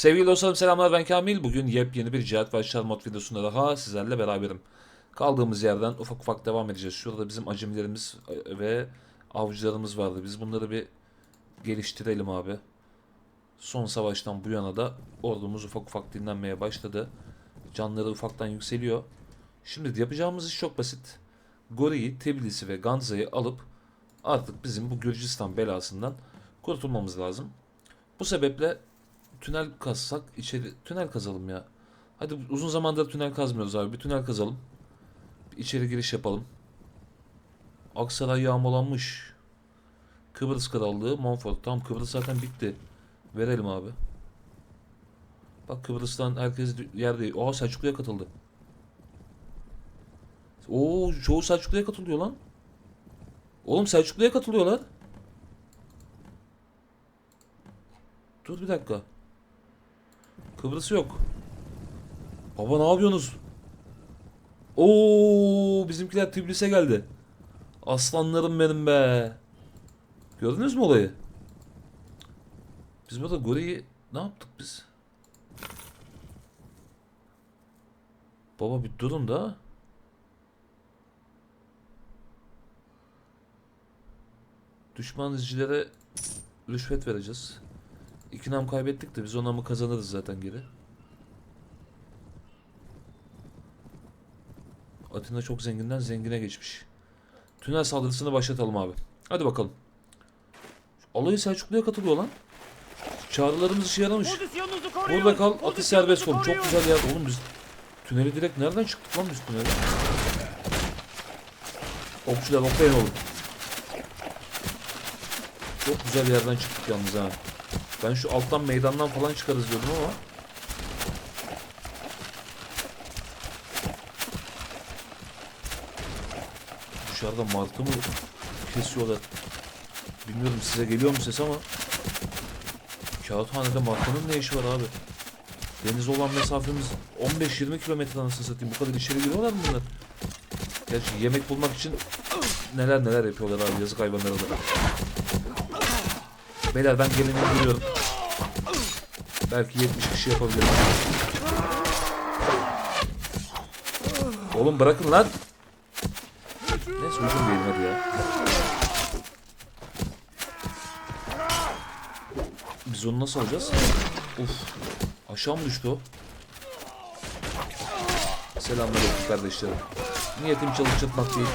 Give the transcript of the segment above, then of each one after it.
Sevgili dostlarım selamlar ben Kamil. Bugün yepyeni bir Cihat Başlar mod videosunda daha sizlerle beraberim. Kaldığımız yerden ufak ufak devam edeceğiz. Şurada bizim acemilerimiz e, ve avcılarımız vardı. Biz bunları bir geliştirelim abi. Son savaştan bu yana da ordumuz ufak ufak dinlenmeye başladı. Canları ufaktan yükseliyor. Şimdi yapacağımız iş çok basit. Gori'yi, Tbilis'i ve Ganza'yı alıp artık bizim bu Gürcistan belasından kurtulmamız lazım. Bu sebeple tünel kazsak içeri tünel kazalım ya. Hadi uzun zamandır tünel kazmıyoruz abi. Bir tünel kazalım. Bir içeri giriş yapalım. Aksaray yağmalanmış. Kıbrıs Krallığı, Montfort. Tam Kıbrıs zaten bitti. Verelim abi. Bak Kıbrıs'tan herkes yerde. Aa Selçuklu'ya katıldı. Oo çoğu Selçuklu'ya katılıyor lan. Oğlum Selçuklu'ya katılıyorlar. Dur bir dakika. Kıbrıs yok. Baba ne yapıyorsunuz? Oo bizimkiler Tbilisi'ye geldi. Aslanlarım benim be. Gördünüz mü olayı? Biz burada Gori'yi ne yaptık biz? Baba bir durun da. Düşman izcilere rüşvet vereceğiz. İki nam kaybettik de biz o namı kazanırız zaten geri. Atina çok zenginden zengine geçmiş. Tünel saldırısını başlatalım abi. Hadi bakalım. Alayı Selçuklu'ya katılıyor lan. Çağrılarımız işe yaramış. Burada kal, atış serbest olun. Çok güzel yer. Oğlum biz tüneli direkt nereden çıktık lan biz tünele? Okçular oklayın oğlum. Çok güzel yerden çıktık yalnız ha. Ben şu alttan meydandan falan çıkarız diyordum ama. Dışarıda martı mı kesiyorlar? Bilmiyorum size geliyor mu ses ama. Kağıthanede markanın ne işi var abi? Deniz olan mesafemiz 15-20 kilometre anasını satayım. Bu kadar içeri giriyorlar mı bunlar? Gerçi yemek bulmak için neler neler yapıyorlar abi yazık hayvanlara da. Beyler ben geleni indiriyorum. Belki 70 kişi yapabilirim. Oğlum bırakın lan. Neyse uygun değilim hadi ya. Biz onu nasıl alacağız? Uf. Aşağı mı düştü o? Selamünaleyküm kardeşlerim. Niyetim çalıp çırpmak değil.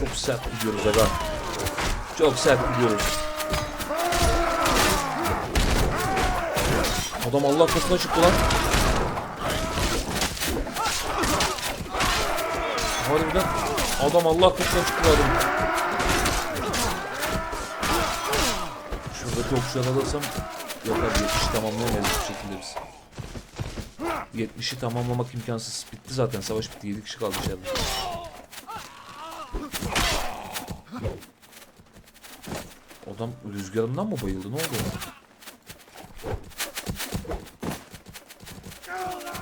Çok sert gidiyoruz aga. Çok sert gidiyoruz. Adam Allah katına çıktı lan. Harbiden adam Allah katına çıktı adam. Şuradaki okçuları alırsam yapar 70'i tamamlayamayız bu şekilde biz. 70'i tamamlamak imkansız. Bitti zaten savaş bitti 7 kişi kaldı içeride. Adam rüzgarından mı bayıldı ne oldu ona?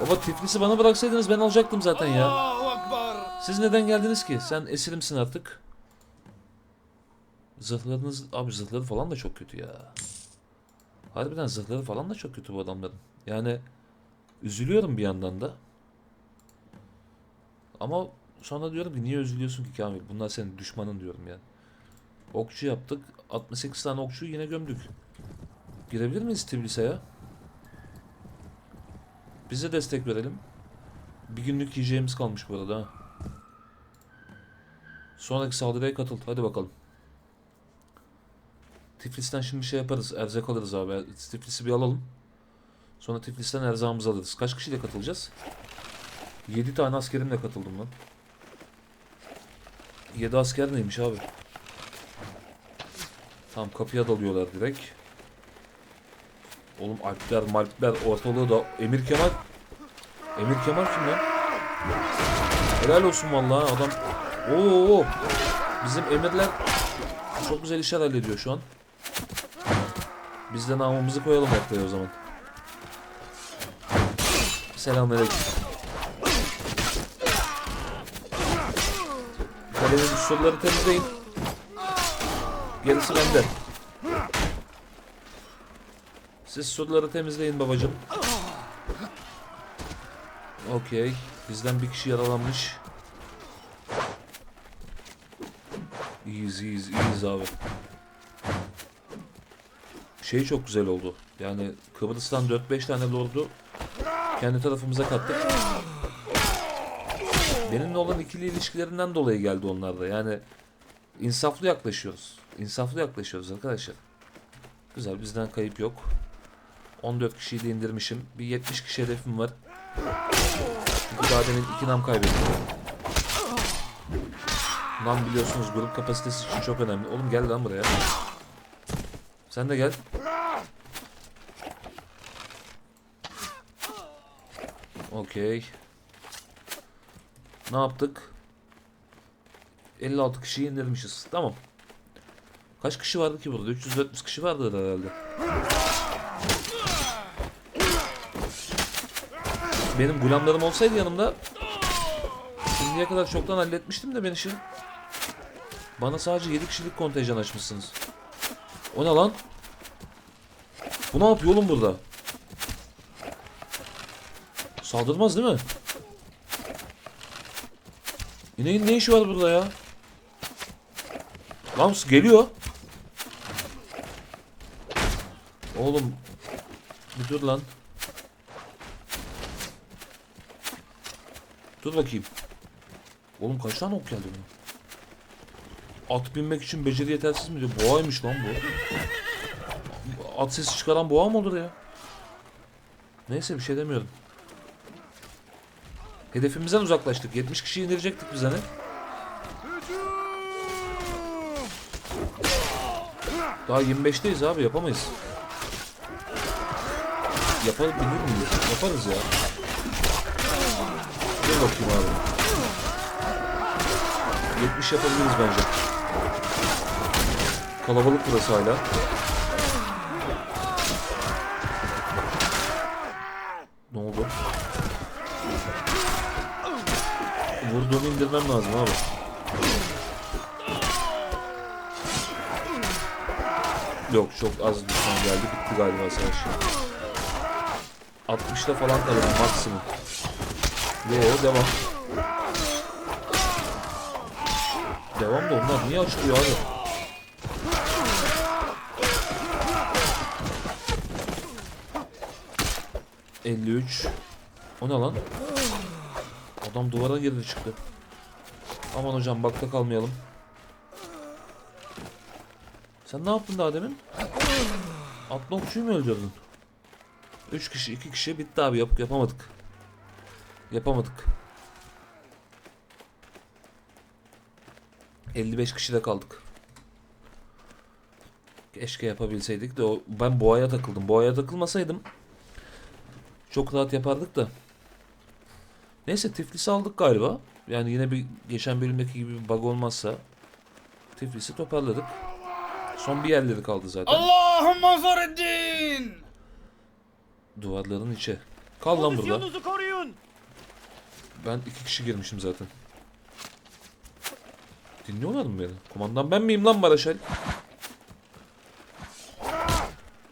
Baba Tiflis'i bana bıraksaydınız ben alacaktım zaten ya. Siz neden geldiniz ki? Sen esirimsin artık. Zırhlarınız... Abi zırhları falan da çok kötü ya. Harbiden zırhları falan da çok kötü bu adamların. Yani üzülüyorum bir yandan da. Ama sonra diyorum ki niye üzülüyorsun ki Kamil? Bunlar senin düşmanın diyorum yani. Okçu yaptık. 68 tane okçuyu yine gömdük. Girebilir miyiz Tbilis'e ya? Bize destek verelim. Bir günlük yiyeceğimiz kalmış bu arada. Sonraki saldırıya katıl. Hadi bakalım. Tiflis'ten şimdi şey yaparız. Erzak alırız abi. Tiflis'i bir alalım. Sonra Tiflis'ten erzağımızı alırız. Kaç kişiyle katılacağız? 7 tane askerimle katıldım lan. 7 asker neymiş abi? Tamam kapıya dalıyorlar direkt. Oğlum Alpler, Malpler ortalığı da Emir Kemal Emir Kemal kim lan? Helal olsun vallahi adam. Oo, bizim emirler çok güzel işler hallediyor şu an. Biz de namımızı koyalım ortaya o zaman. Selamünaleyküm. Kalenin surları temizleyin. Gerisi bende. Siz surları temizleyin babacım. Okey. Bizden bir kişi yaralanmış. İyiyiz iyiyiz iyiyiz abi. Şey çok güzel oldu. Yani Kıbrıs'tan 4-5 tane lordu kendi tarafımıza kattık. Benimle olan ikili ilişkilerinden dolayı geldi onlar da. Yani insaflı yaklaşıyoruz. İnsaflı yaklaşıyoruz arkadaşlar. Güzel bizden kayıp yok. 14 kişiyi de indirmişim. Bir 70 kişi hedefim var. Çünkü daha demin iki nam kaybettim. Nam biliyorsunuz grup kapasitesi için çok önemli. Oğlum gel lan buraya. Sen de gel. Okey. Ne yaptık? 56 kişiyi indirmişiz. Tamam. Kaç kişi vardı ki burada? 300-400 kişi vardı herhalde. Benim gulamlarım olsaydı yanımda şimdiye kadar çoktan halletmiştim de ben işi. Bana sadece 7 kişilik kontenjan açmışsınız. O ne lan? Bu ne yapıyor oğlum burada? Saldırmaz değil mi? İneğin ne işi var burada ya? Lan geliyor. Oğlum bir dur lan. Dur bakayım. Oğlum kaç tane ok geldi buna? At binmek için beceri yetersiz mi? Boğaymış lan bu. At sesi çıkaran boğa mı olur ya? Neyse bir şey demiyorum. Hedefimizden uzaklaştık. 70 kişi indirecektik biz hani. Daha 25'teyiz abi yapamayız. Yapabilir miyiz? Yaparız ya. Dur bakayım abi. 70 yapabiliriz bence. Kalabalık burası hala. Ne oldu? Vurduğumu indirmem lazım abi. Yok çok az düşman geldi. Bitti galiba savaş. 60'ta falan kalırım maksimum. Yo devam. Devam da onlar niye açılıyor abi? ...53... O ne lan? Adam duvara girdi çıktı. Aman hocam bakta kalmayalım. Sen ne yaptın daha demin? Atlı okçuyu mu öldürdün? 3 kişi 2 kişi bitti abi yap yapamadık. Yapamadık. 55 kişide kaldık. Keşke yapabilseydik de o, ben boğaya takıldım. Boğaya takılmasaydım çok rahat yapardık da. Neyse Tiflis'i aldık galiba. Yani yine bir geçen bölümdeki gibi bir bug olmazsa Tiflis'i toparladık. Son bir yerleri kaldı zaten. Allahümme Ferdin. Duvarların içi. Kal lan burada. Pozisyonunuzu koruyun. Ben iki kişi girmişim zaten. Dinliyorlar mı beni? Kumandan ben miyim lan Maraşal?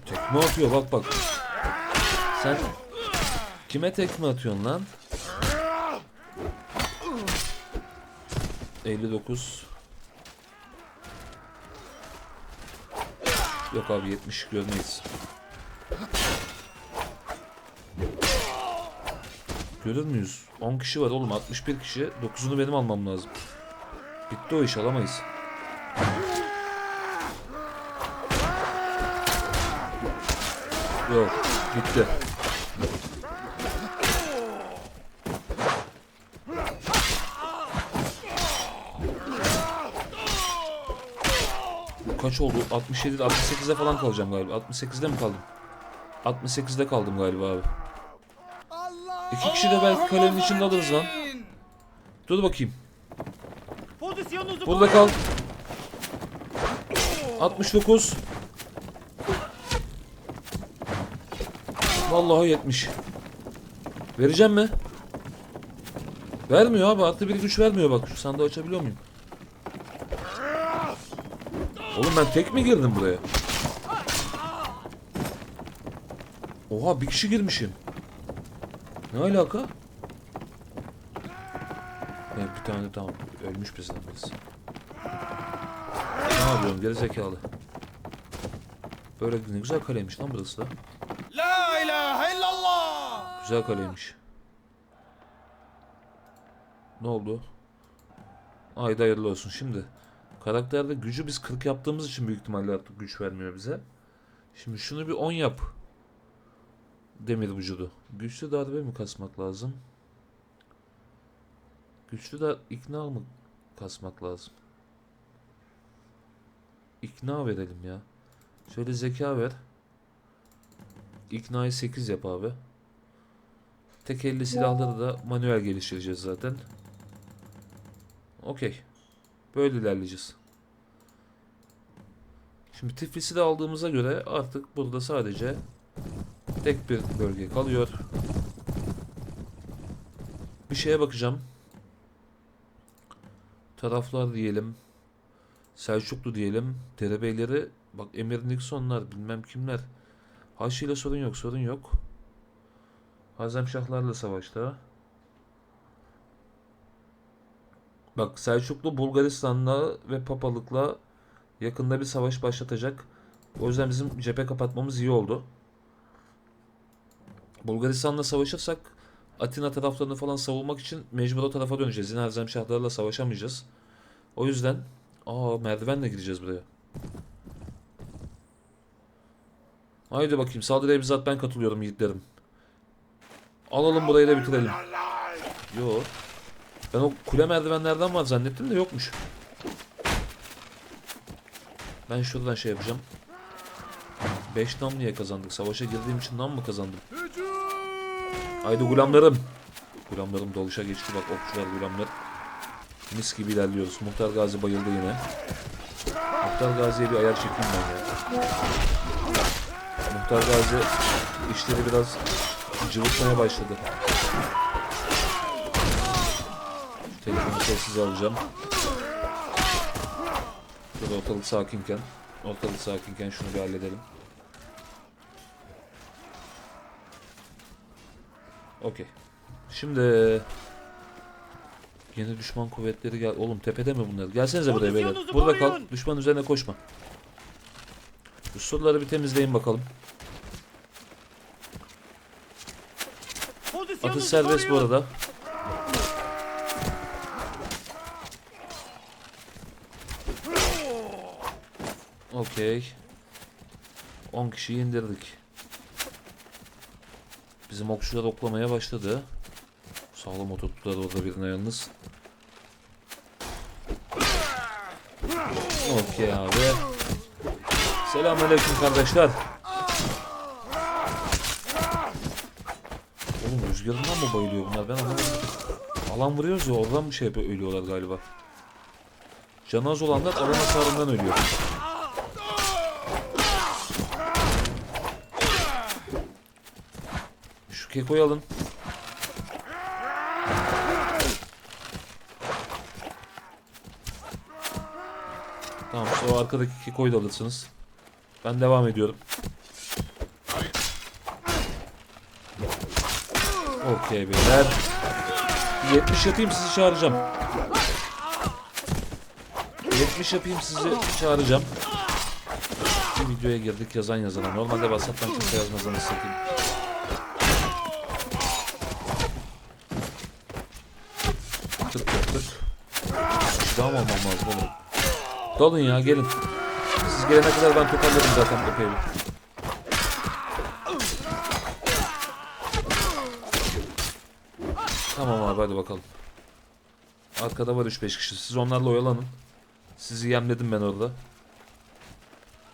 Tekme atıyor bak bak. Sen kime tekme atıyorsun lan? 59 Yok abi 70 görmeyiz. Görür müyüz? 10 kişi var oğlum 61 kişi. 9'unu benim almam lazım. Bitti o iş alamayız. Yok bitti. Kaç oldu? 67 68'de falan kalacağım galiba. 68'de mi kaldım? 68'de kaldım galiba abi. İki kişi de belki kalenin içinde alırız lan. Dur bakayım. Burada kal. 69. Vallahi 70. Vereceğim mi? Vermiyor abi. Artı bir güç vermiyor bak. Şu sandığı açabiliyor muyum? Oğlum ben tek mi girdim buraya? Oha bir kişi girmişim. Ne alaka? Evet bir tane tamam ölmüş bizden birisi. Ne yapıyorum geri zekalı. Böyle ne güzel kaleymiş lan burası da. La ilahe illallah. Güzel kaleymiş. Ne oldu? Ayda hayırlı olsun. Şimdi karakterde gücü biz 40 yaptığımız için büyük ihtimalle artık güç vermiyor bize. Şimdi şunu bir 10 yap. Demir vücudu. Güçlü darbe mi kasmak lazım? Güçlü da ikna mı kasmak lazım? İkna verelim ya. Şöyle zeka ver. İknayı 8 yap abi. Tek elli silahları da manuel geliştireceğiz zaten. Okey. Böyle ilerleyeceğiz. Şimdi Tiflis'i de aldığımıza göre artık burada sadece tek bir bölge kalıyor. Bir şeye bakacağım. Taraflar diyelim. Selçuklu diyelim. Derebeyleri bak Emir Nixonlar bilmem kimler. Haçlı ile sorun yok sorun yok. Hazemşahlarla savaşta. Bak Selçuklu Bulgaristan'la ve Papalık'la yakında bir savaş başlatacak. O yüzden bizim cephe kapatmamız iyi oldu. Bulgaristan'la savaşırsak Atina taraflarını falan savunmak için mecbur o tarafa döneceğiz. Yine Hazemşahlarla savaşamayacağız. O yüzden aa merdivenle gireceğiz buraya. Haydi bakayım saldırıya bizzat ben katılıyorum yiğitlerim. Alalım burayı da bitirelim. Yo. Ben o kule merdivenlerden var zannettim de yokmuş. Ben şuradan şey yapacağım. 5 nam niye kazandık? Savaşa girdiğim için nam mı kazandım? Haydi gulamlarım. Gulamlarım doluşa geçti bak okçular gulamlar. Mis gibi ilerliyoruz. Muhtar Gazi bayıldı yine. Muhtar Gazi'ye bir ayar çekeyim ben ya. Muhtar Gazi işleri biraz cıvıtmaya başladı. Telefonu sessiz alacağım. Şurada ortalık sakinken, ortalık sakinken şunu bir halledelim. Okey. Şimdi yeni düşman kuvvetleri gel. Oğlum tepede mi bunlar? Gelsenize buraya beyler. Burada kal. Düşman üzerine koşma. Şu surları bir temizleyin bakalım. Atış serbest bu arada. Okey. 10 kişiyi indirdik. Bizim okçular oklamaya başladı. Sağlam oturttular orada birine yalnız. Okey abi. Selamünaleyküm kardeşler. Oğlum rüzgarından mı bayılıyor bunlar ben. Alan vuruyoruz ya oradan mı şey ölüyorlar galiba. Canı az olanlar alan hasarından ölüyor. Kekoyu alın. Tamam o arkadaki kekoyu da alırsınız. Ben devam ediyorum. Okey beyler. 70 yapayım sizi çağıracağım. 70 yapayım sizi çağıracağım. Bir videoya girdik yazan yazana. Normalde WhatsApp'tan kimse yazmaz anasını satayım. Tık tık tık. Daha mı almam lazım oğlum? Dalın ya gelin. Siz gelene kadar ben toparlarım zaten evi. Tamam abi hadi bakalım. Arkada var 3-5 kişi. Siz onlarla oyalanın. Sizi yemledim ben orada.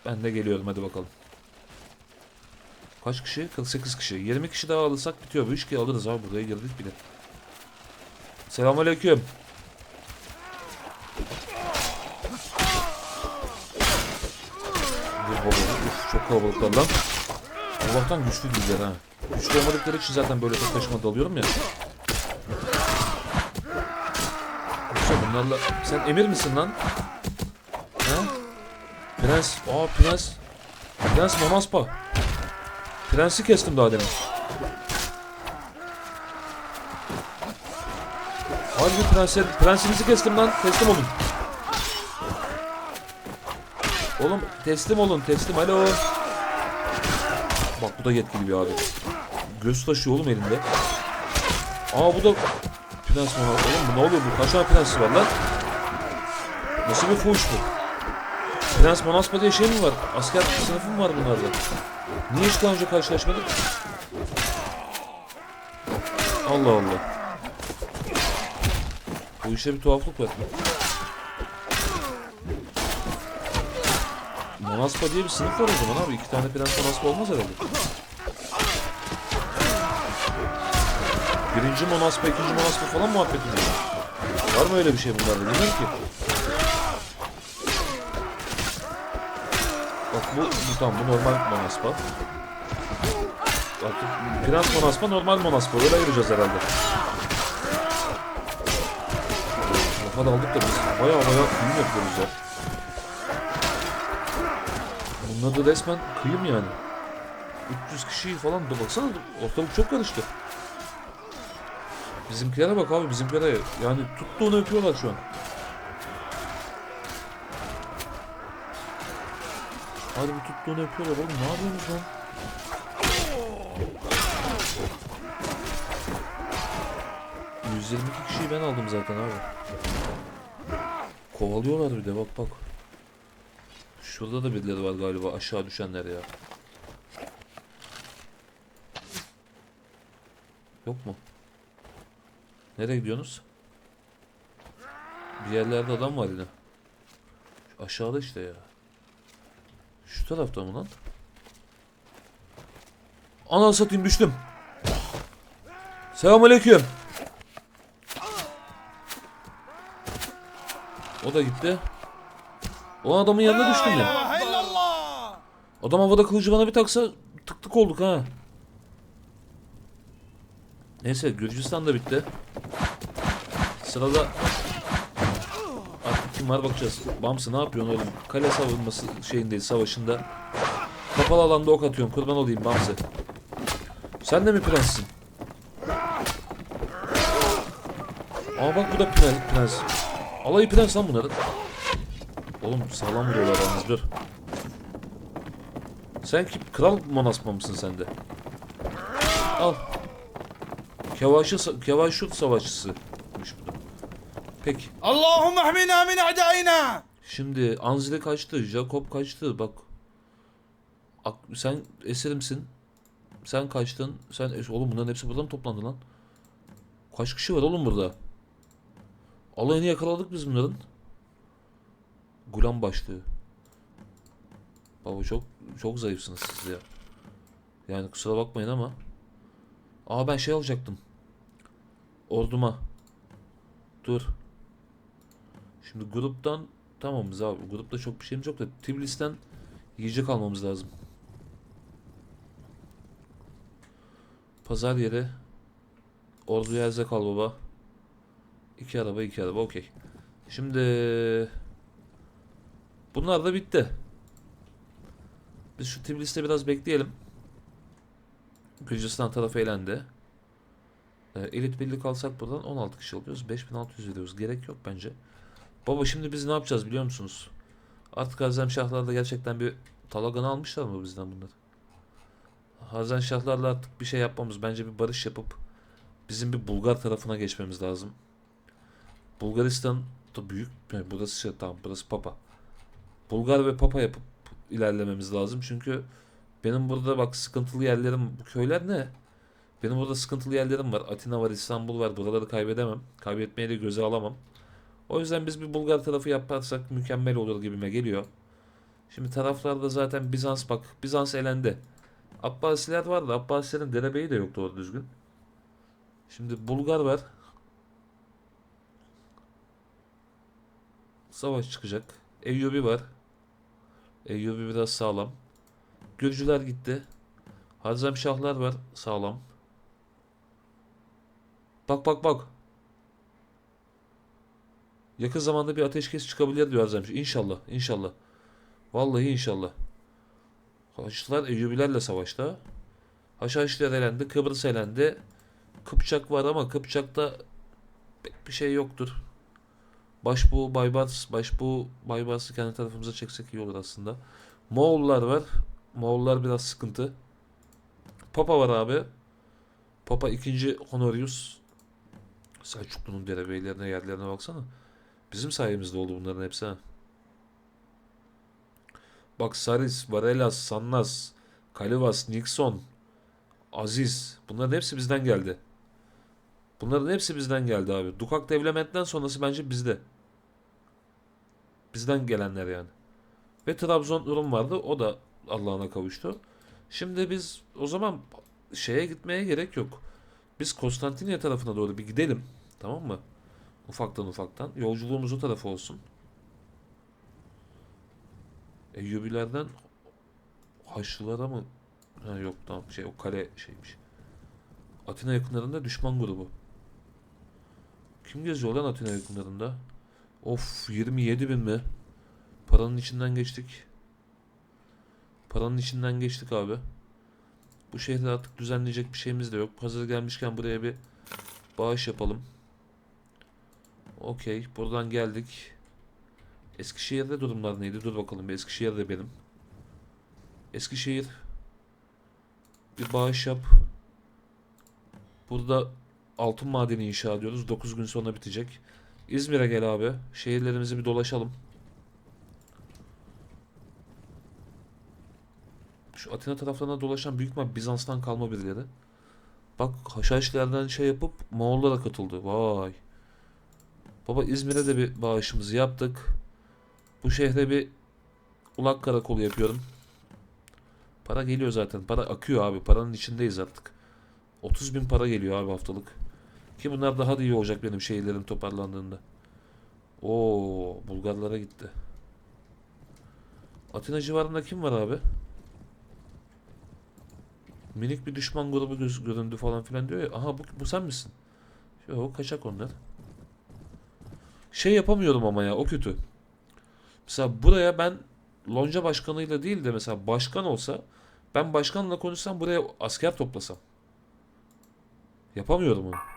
Ben de geliyorum hadi bakalım. Kaç kişi? 48 kişi. 20 kişi daha alırsak bitiyor. Bu 3 kişi alırız abi buraya girdik bile. Selamünaleyküm. Baba. Uf, çok kalabalıklar lan. Allah'tan güçlü değiller ha. Güçlü olmadıkları için zaten böyle tek başıma dalıyorum ya. Yoksa bunlarla... Sen emir misin lan? Ha? Prens. Aa prens. Prens Monaspa. Prensi kestim daha demin. Harbi prensi, prensinizi kestim lan. Teslim olun. Oğlum teslim olun. Teslim. Alo. Bak bu da yetkili bir abi. Göz taşıyor oğlum elinde. Aa bu da prens mi? Oğlum bu ne oluyor bu? Kaç tane prensi var lan? Nasıl bir fuhuş bu? Prens Monaspa diye şey mi var? Asker sınıfı mı var bunlarda? Niye hiç daha önce karşılaşmadık? Allah Allah. Bu işe bir tuhaflık var. Monaspa diye bir sınıf var o zaman abi. İki tane prens Monaspa olmaz herhalde. Birinci Monaspa, ikinci Monaspa falan muhabbeti mi? Var mı öyle bir şey bunlarda? Bilmiyorum ki. Bak bu, bu tamam bu normal Monaspa. Bak Prens Monaspa normal Monaspa. Öyle ayıracağız herhalde. Lafa daldık da biz baya baya kıyım yapıyoruz ya. Bunun adı resmen kıyım yani. 300 kişi falan da baksana ortalık çok karıştı. Bizimkilere bak abi bizimkilere yani tuttuğunu öpüyorlar şu an. Harbi tuttuğunu öpüyorlar oğlum ne yapıyorsunuz lan? ...122 kişiyi ben aldım zaten abi. Kovalıyorlar bir de bak bak. Şurada da birileri var galiba aşağı düşenler ya. Yok mu? Nereye gidiyorsunuz? Bir yerlerde adam var yine. Şu aşağıda işte ya. Şu tarafta mı lan? Ana satayım düştüm. Selamünaleyküm. O da gitti. O adamın yanına düştüm illallah. Adam havada kılıcı bana bir taksa tık tık olduk ha. Neyse Gürcistan da bitti. Sırada artık kim var bakacağız. Bamsı ne yapıyorsun oğlum? Kale savunması şeyindeyiz savaşında. Kapalı alanda ok atıyorum. Kurban olayım Bamsı. Sen de mi prenssin? Aa bak bu da prens. prens. Alayı prens lan bunların. Oğlum sağlam vuruyorlar yalnız dur. Sen kim? Kral Monaspa mısın sen de? Al. Kevaşı, Kevaşut savaşçısıymış bu da. Peki. Allahümme ahmina min a'daina. Şimdi Anzile kaçtı, Jacob kaçtı. Bak. Ak- sen eserimsin. Sen kaçtın. Sen oğlum bunların hepsi burada mı toplandı lan? Kaç kişi var oğlum burada? Alayını yakaladık biz bunların. Gulam başlığı. Baba çok çok zayıfsınız siz ya. Yani kusura bakmayın ama. Aa ben şey alacaktım. Orduma. Dur. Şimdi gruptan tamamız abi. Grupta çok bir şeyimiz yok da Tbilis'ten yiyecek almamız lazım. Pazar yeri. Orduya erzak al baba. İki araba iki araba okey. Şimdi bunlar da bitti. Biz şu Tbilis'te biraz bekleyelim. Gürcistan tarafı elendi. Ee, elit birlik alsak buradan 16 kişi alıyoruz. 5600 veriyoruz. Gerek yok bence. Baba şimdi biz ne yapacağız biliyor musunuz? Artık Harzemşahlarla gerçekten bir talaganı almışlar mı bizden bunlar? Harzemşahlarla artık bir şey yapmamız bence bir barış yapıp bizim bir Bulgar tarafına geçmemiz lazım. Bulgaristan da büyük. Burası şey, tamam burası Papa. Bulgar ve Papa yapıp ilerlememiz lazım. Çünkü benim burada bak sıkıntılı yerlerim bu köyler ne? Benim burada sıkıntılı yerlerim var. Atina var, İstanbul var. Buraları kaybedemem. Kaybetmeye de göze alamam. O yüzden biz bir Bulgar tarafı yaparsak mükemmel olur gibime geliyor. Şimdi taraflarda zaten Bizans bak. Bizans elendi. Abbasiler vardı. Abbasilerin derebeyi de yok doğru düzgün. Şimdi Bulgar var. Savaş çıkacak. Eyyubi var. Eyyubi biraz sağlam. Gürcüler gitti. Harzemşahlar var sağlam. Bak bak bak. Yakın zamanda bir ateşkes çıkabilir diyor Harzemşah. İnşallah, inşallah. Vallahi inşallah. Haçlılar Eyyubilerle savaşta. Haçhaçlılar elendi. Kıbrıs elendi. Kıpçak var ama Kıpçak'ta bir şey yoktur. Başbuğ Baybars, Başbuğ Baybars'ı kendi tarafımıza çeksek iyi olur aslında. Moğollar var. Moğollar biraz sıkıntı. Papa var abi. Papa 2. Honorius. Selçuklu'nun derebeylerine yerlerine baksana. Bizim sayemizde oldu bunların hepsi ha. Bak Saris, Varelas, Sannas, Kalivas, Nixon, Aziz. Bunların hepsi bizden geldi. Bunların hepsi bizden geldi abi. Dukak Devlement'ten sonrası bence bizde. Bizden gelenler yani. Ve Trabzon durum vardı. O da Allah'ına kavuştu. Şimdi biz o zaman şeye gitmeye gerek yok. Biz Konstantiniye tarafına doğru bir gidelim. Tamam mı? Ufaktan ufaktan. Yolculuğumuz o tarafa olsun. Eyyubilerden Haçlılara mı? Ha yok tamam şey o kale şeymiş. Atina yakınlarında düşman grubu. Kim geziyor lan Atina yakınlarında? Of 27 bin mi? Paranın içinden geçtik. Paranın içinden geçtik abi. Bu şehri artık düzenleyecek bir şeyimiz de yok. Hazır gelmişken buraya bir bağış yapalım. Okey. Buradan geldik. Eskişehir'de durumlar neydi? Dur bakalım. bir Eskişehir de benim. Eskişehir. Bir bağış yap. Burada altın madeni inşa ediyoruz. 9 gün sonra bitecek. İzmir'e gel abi. Şehirlerimizi bir dolaşalım. Şu Atina taraflarına dolaşan büyük ihtimal Bizans'tan kalma birileri. Bak Haşhaşilerden şey yapıp Moğollara katıldı. Vay. Baba İzmir'e de bir bağışımızı yaptık. Bu şehre bir ulak karakolu yapıyorum. Para geliyor zaten. Para akıyor abi. Paranın içindeyiz artık. 30 bin para geliyor abi haftalık. Ki bunlar daha da iyi olacak benim şehirlerim toparlandığında. Oo, Bulgarlara gitti. Atina civarında kim var abi? Minik bir düşman grubu göz, göründü falan filan diyor ya. Aha bu, bu sen misin? Yok kaçak onlar. Şey yapamıyorum ama ya o kötü. Mesela buraya ben lonca başkanıyla değil de mesela başkan olsa ben başkanla konuşsam buraya asker toplasam. Yapamıyorum onu.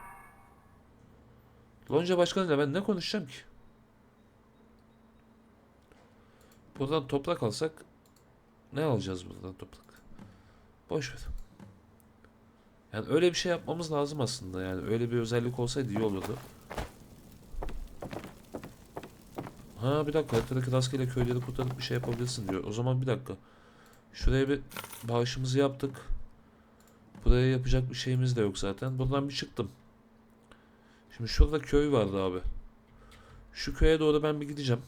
Lonca başkanıyla ben ne konuşacağım ki? Buradan toprak alsak ne alacağız buradan toprak? Boş ver. Yani öyle bir şey yapmamız lazım aslında. Yani öyle bir özellik olsaydı iyi olurdu. Ha bir dakika haritadaki rastgele köyleri kurtarıp bir şey yapabilirsin diyor. O zaman bir dakika. Şuraya bir bağışımızı yaptık. Buraya yapacak bir şeyimiz de yok zaten. Buradan bir çıktım. Şimdi şurada köy vardı abi. Şu köye doğru ben bir gideceğim.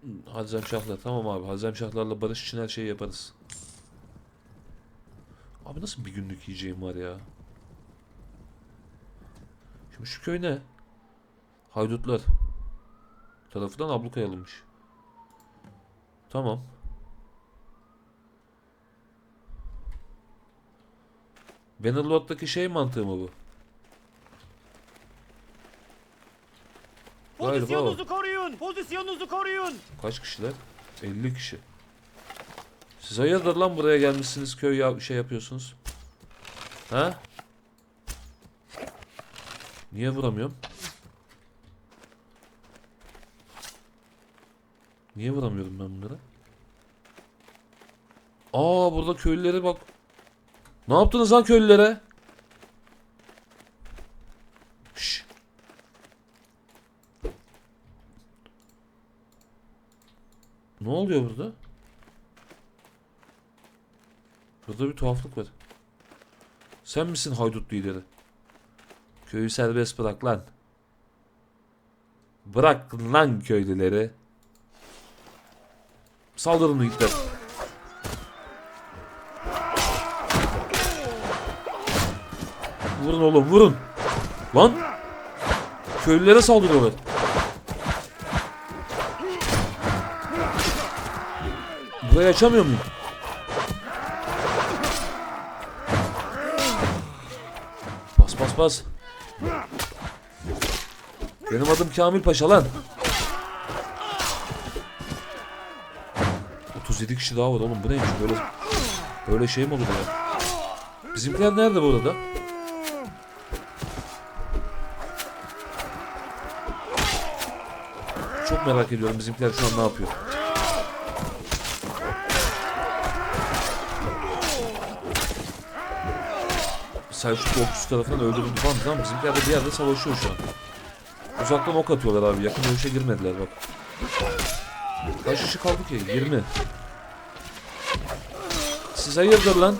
Hmm, Hazem Şahlar. Tamam abi. Hazem Şahlarla barış için her şeyi yaparız. Abi nasıl bir günlük yiyeceğim var ya? Şimdi şu köy ne? Haydutlar. Tarafından ablukaya alınmış. Tamam. Bannerlord'daki şey mantığı mı bu? Galiba. Pozisyonunuzu koruyun. Pozisyonunuzu koruyun. Kaç kişiler? 50 kişi. Siz hayırdır lan buraya gelmişsiniz köy ya şey yapıyorsunuz? Ha? Niye vuramıyorum? Niye vuramıyorum ben bunları? Aa burada köylülere bak. Ne yaptınız lan köylülere? Şşş. Ne oluyor burada? Burada bir tuhaflık var. Sen misin haydut lideri? Köyü serbest bırak lan. Bırak lan köylüleri. Saldırın yiğitler. Oğlum vurun. Lan. Köylülere saldırıyorlar. Burayı açamıyor muyum? Bas bas bas. Benim adım Kamil Paşa lan. 37 kişi daha var oğlum bu neymiş böyle böyle şey mi olur ya? Bizimkiler nerede bu arada? Çok merak ediyorum bizimkiler şu an ne yapıyor. Selçuk okçusu tarafından öldürüldü falan mı? bizimkiler de bir yerde savaşıyor şu an. Uzaktan ok atıyorlar abi yakın dövüşe girmediler bak. Kaç kişi kaldı ki? 20. Siz hayırdır lan?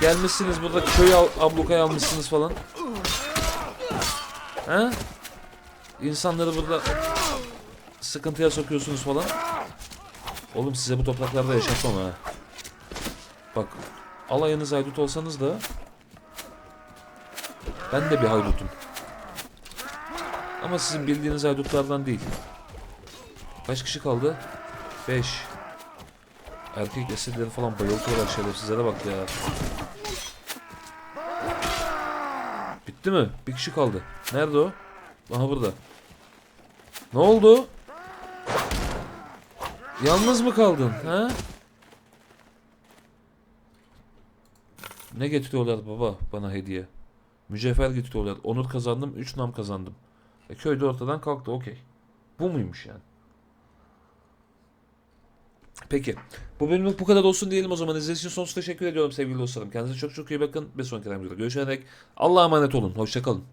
Gelmişsiniz burada köyü al, ablukaya almışsınız falan. He? İnsanları burada sıkıntıya sokuyorsunuz falan. Oğlum size bu topraklarda yaşatmam ha. Bak alayınız haydut olsanız da ben de bir haydutum. Ama sizin bildiğiniz haydutlardan değil. Kaç kişi kaldı? 5. Erkek esirleri falan bayıltıyorlar şerefsizlere bak ya. Bitti mi? Bir kişi kaldı. Nerede o? Aha burada. Ne oldu? Yalnız mı kaldın? Ha? Ne getiriyorlar baba bana hediye? Mücevher getiriyorlar. Onur kazandım, 3 nam kazandım. E, köy de ortadan kalktı, okey. Bu muymuş yani? Peki. Bu bölümlük bu kadar olsun diyelim o zaman. İzlediğiniz için sonsuz teşekkür ediyorum sevgili dostlarım. Kendinize çok çok iyi bakın. Bir sonraki videoda görüşene dek Allah'a emanet olun. Hoşçakalın.